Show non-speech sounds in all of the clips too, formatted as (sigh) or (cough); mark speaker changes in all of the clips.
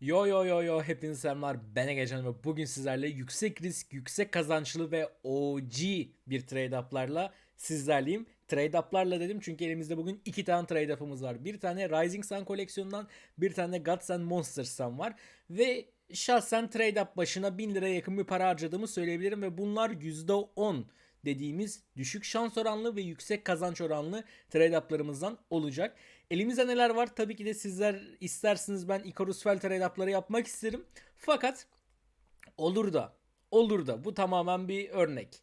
Speaker 1: Yo yo yo yo hepinize selamlar ben Egecan ve bugün sizlerle yüksek risk, yüksek kazançlı ve OG bir trade up'larla sizlerleyim. Trade up'larla dedim çünkü elimizde bugün iki tane trade up'ımız var. Bir tane Rising Sun koleksiyonundan bir tane Gods and Monsters'tan var. Ve şahsen trade up başına 1000 liraya yakın bir para harcadığımı söyleyebilirim ve bunlar %10 dediğimiz düşük şans oranlı ve yüksek kazanç oranlı trade up'larımızdan olacak. Elimizde neler var? Tabii ki de sizler isterseniz ben Icarus Fel trade up'ları yapmak isterim. Fakat olur da olur da bu tamamen bir örnek.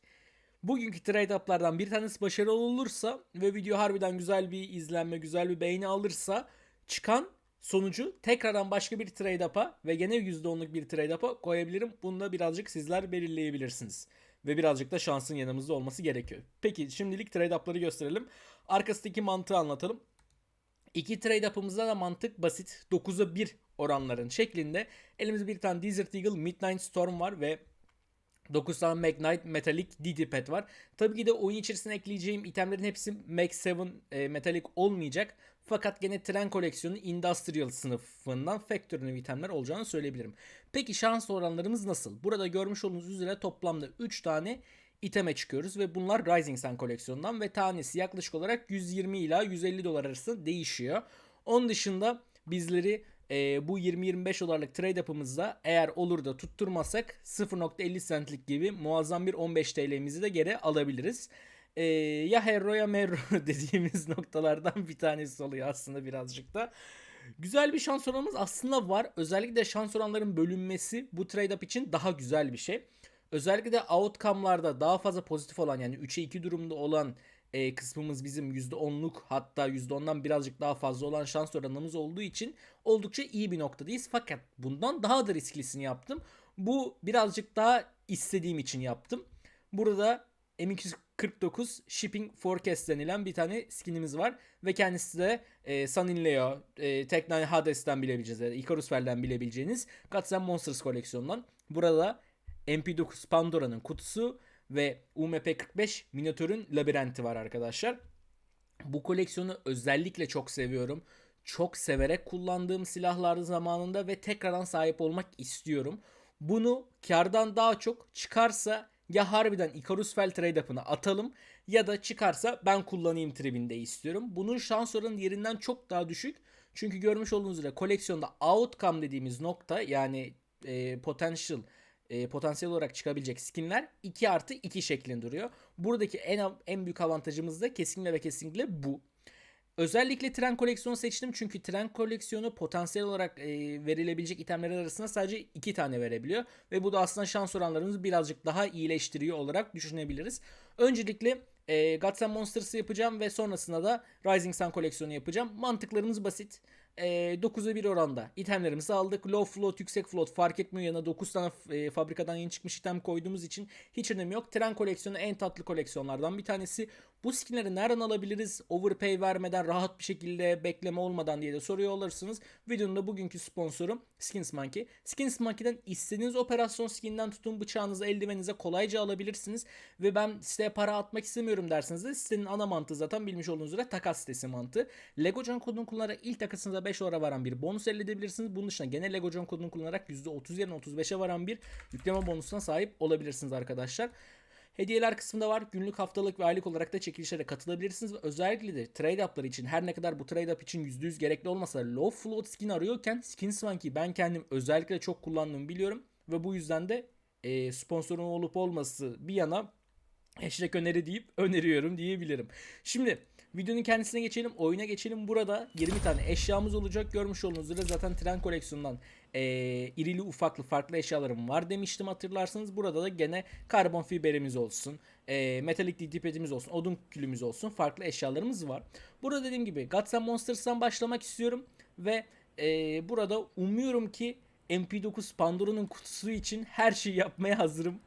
Speaker 1: Bugünkü trade up'lardan bir tanesi başarılı olursa ve video harbiden güzel bir izlenme, güzel bir beğeni alırsa çıkan sonucu tekrardan başka bir trade up'a ve gene %10'luk bir trade up'a koyabilirim. Bunu da birazcık sizler belirleyebilirsiniz. Ve birazcık da şansın yanımızda olması gerekiyor. Peki şimdilik trade up'ları gösterelim. Arkasındaki mantığı anlatalım. İki trade up'ımızda da mantık basit. 9'a 1 oranların şeklinde. Elimizde bir tane Desert Eagle Midnight Storm var ve 9 tane Magnite Metallic DD Pet var. Tabii ki de oyun içerisine ekleyeceğim itemlerin hepsi Max 7 e, Metallic olmayacak. Fakat gene tren koleksiyonu Industrial sınıfından Factory itemler olacağını söyleyebilirim. Peki şans oranlarımız nasıl? Burada görmüş olduğunuz üzere toplamda 3 tane iteme çıkıyoruz ve bunlar Rising Sun koleksiyonundan ve tanesi yaklaşık olarak 120 ila 150 dolar arası değişiyor. Onun dışında bizleri e, bu 20-25 dolarlık trade up'ımızda eğer olur da tutturmasak 0.50 centlik gibi muazzam bir 15 TL'mizi de geri alabiliriz. E, ya Hero ya Merro (laughs) dediğimiz noktalardan bir tanesi oluyor aslında birazcık da. Güzel bir şans oranımız aslında var. Özellikle de şans oranların bölünmesi bu trade up için daha güzel bir şey. Özellikle de outcome'larda daha fazla pozitif olan yani 3'e 2 durumda olan e, kısmımız bizim %10'luk hatta %10'dan birazcık daha fazla olan şans oranımız olduğu için oldukça iyi bir noktadayız. Fakat bundan daha da risklisini yaptım. Bu birazcık daha istediğim için yaptım. Burada M249 Shipping Forecast denilen bir tane skinimiz var. Ve kendisi de e, Sun Leo, e, Tech9 Hades'ten bilebileceğiniz, ya da Icarus Fell'den bilebileceğiniz Gods Monsters koleksiyonundan. Burada MP9 Pandora'nın kutusu ve UMP45 Minotaur'un labirenti var arkadaşlar. Bu koleksiyonu özellikle çok seviyorum. Çok severek kullandığım silahlardı zamanında ve tekrardan sahip olmak istiyorum. Bunu kardan daha çok çıkarsa ya harbiden Icarus Fell trade up'ını atalım ya da çıkarsa ben kullanayım tribinde istiyorum. Bunun şans oranı diğerinden çok daha düşük. Çünkü görmüş olduğunuz üzere koleksiyonda outcome dediğimiz nokta yani e, potential e, potansiyel olarak çıkabilecek skinler 2 artı 2 şeklinde duruyor. Buradaki en en büyük avantajımız da kesinlikle ve kesinlikle bu. Özellikle tren koleksiyonu seçtim çünkü tren koleksiyonu potansiyel olarak e, verilebilecek itemlerin arasında sadece 2 tane verebiliyor. Ve bu da aslında şans oranlarımızı birazcık daha iyileştiriyor olarak düşünebiliriz. Öncelikle e, Gods and Monsters'ı yapacağım ve sonrasında da Rising Sun koleksiyonu yapacağım. Mantıklarımız basit. E, 9'a 1 oranda itemlerimizi aldık. Low float, yüksek float fark etmiyor. Yanına 9 tane e, fabrikadan yeni çıkmış item koyduğumuz için hiç önemi yok. Tren koleksiyonu en tatlı koleksiyonlardan bir tanesi. Bu skinleri nereden alabiliriz? Overpay vermeden rahat bir şekilde bekleme olmadan diye de soruyor olursunuz. Videonun da bugünkü sponsorum Skins Monkey. Skins Monkey'den istediğiniz operasyon skinden tutun bıçağınızı eldivenize kolayca alabilirsiniz. Ve ben siteye para atmak istemiyorum derseniz de sitenin ana mantığı zaten bilmiş olduğunuz üzere takas sitesi mantığı. LegoCon kodunu kullanarak ilk takasınıza 5 dolara varan bir bonus elde edebilirsiniz. Bunun dışında gene LegoCon kodunu kullanarak %30 yerine 35'e varan bir yükleme bonusuna sahip olabilirsiniz arkadaşlar. Hediyeler kısmında var. Günlük, haftalık ve aylık olarak da çekilişlere katılabilirsiniz. Ve özellikle de trade up'ları için her ne kadar bu trade up için %100 gerekli olmasa da low float skin arıyorken Skin Swanky ben kendim özellikle çok kullandığımı biliyorum. Ve bu yüzden de e, sponsorun olup olması bir yana hashtag öneri deyip (laughs) öneriyorum diyebilirim. Şimdi videonun kendisine geçelim. Oyuna geçelim. Burada 20 tane eşyamız olacak. Görmüş olduğunuz üzere zaten tren koleksiyonundan e, irili ufaklı farklı eşyalarım var demiştim hatırlarsınız. Burada da gene karbon fiberimiz olsun. E, metalik DDP'imiz olsun. Odun külümüz olsun. Farklı eşyalarımız var. Burada dediğim gibi Gods and Monsters'tan başlamak istiyorum. Ve e, burada umuyorum ki MP9 Pandora'nın kutusu için her şeyi yapmaya hazırım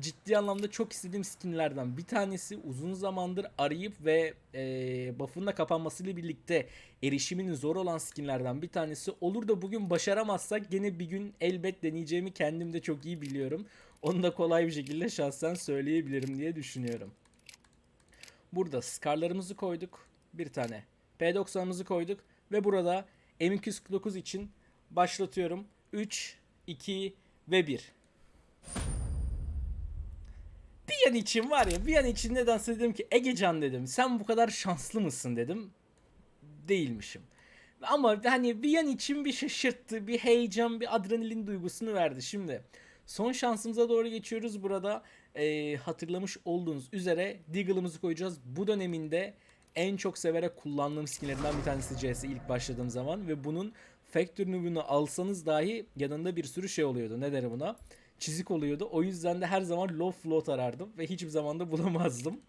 Speaker 1: ciddi anlamda çok istediğim skinlerden bir tanesi uzun zamandır arayıp ve e, buff'ın da kapanmasıyla birlikte erişiminin zor olan skinlerden bir tanesi. Olur da bugün başaramazsak gene bir gün elbet deneyeceğimi kendim de çok iyi biliyorum. Onu da kolay bir şekilde şahsen söyleyebilirim diye düşünüyorum. Burada skarlarımızı koyduk. Bir tane P90'ımızı koyduk ve burada M249 için başlatıyorum. 3, 2 ve 1. Bir an için var ya bir an için nedense dedim ki Egecan dedim sen bu kadar şanslı mısın dedim. Değilmişim. Ama hani bir an için bir şaşırttı, bir heyecan, bir adrenalin duygusunu verdi. Şimdi son şansımıza doğru geçiyoruz. Burada eee, hatırlamış olduğunuz üzere Deagle'ımızı koyacağız. Bu döneminde en çok severek kullandığım skinlerinden bir tanesi CS ilk başladığım zaman ve bunun Factory Noob'unu alsanız dahi yanında bir sürü şey oluyordu. Ne derim buna? Çizik oluyordu. O yüzden de her zaman low float arardım ve hiçbir zaman da bulamazdım.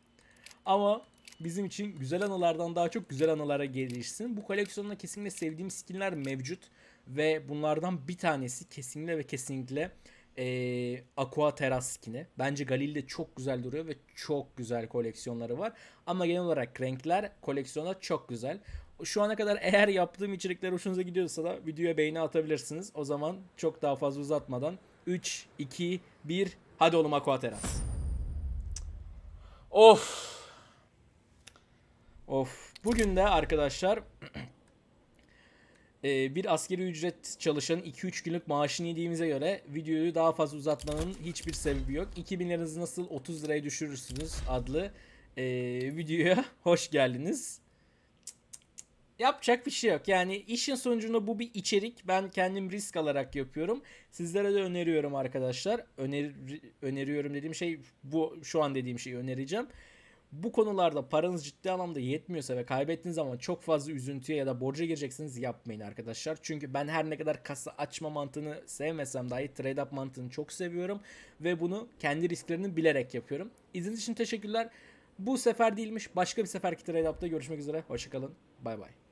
Speaker 1: Ama bizim için güzel anılardan daha çok güzel anılara gelişsin. Bu koleksiyonda kesinlikle sevdiğim skinler mevcut ve bunlardan bir tanesi kesinlikle ve kesinlikle eee Aqua Terras skini. Bence Galil de çok güzel duruyor ve çok güzel koleksiyonları var. Ama genel olarak renkler koleksiyona çok güzel. Şu ana kadar eğer yaptığım içerikler hoşunuza gidiyorsa da videoya beğeni atabilirsiniz. O zaman çok daha fazla uzatmadan 3, 2, 1 hadi oğlum Aqua Terras. Of. Of. Bugün de arkadaşlar (clears throat) e, bir askeri ücret çalışanın 2-3 günlük maaşını yediğimize göre videoyu daha fazla uzatmanın hiçbir sebebi yok. 2000 liranızı nasıl 30 liraya düşürürsünüz adlı e, videoya (laughs) hoş geldiniz. Yapacak bir şey yok. Yani işin sonucunda bu bir içerik. Ben kendim risk alarak yapıyorum. Sizlere de öneriyorum arkadaşlar. Öner öneriyorum dediğim şey bu şu an dediğim şeyi önereceğim. Bu konularda paranız ciddi anlamda yetmiyorsa ve kaybettiğiniz zaman çok fazla üzüntüye ya da borca gireceksiniz yapmayın arkadaşlar. Çünkü ben her ne kadar kasa açma mantığını sevmesem dahi trade up mantığını çok seviyorum ve bunu kendi risklerini bilerek yapıyorum. İzlediğiniz için teşekkürler. Bu sefer değilmiş. Başka bir seferki trade up'ta görüşmek üzere. Hoşçakalın. Bay bay.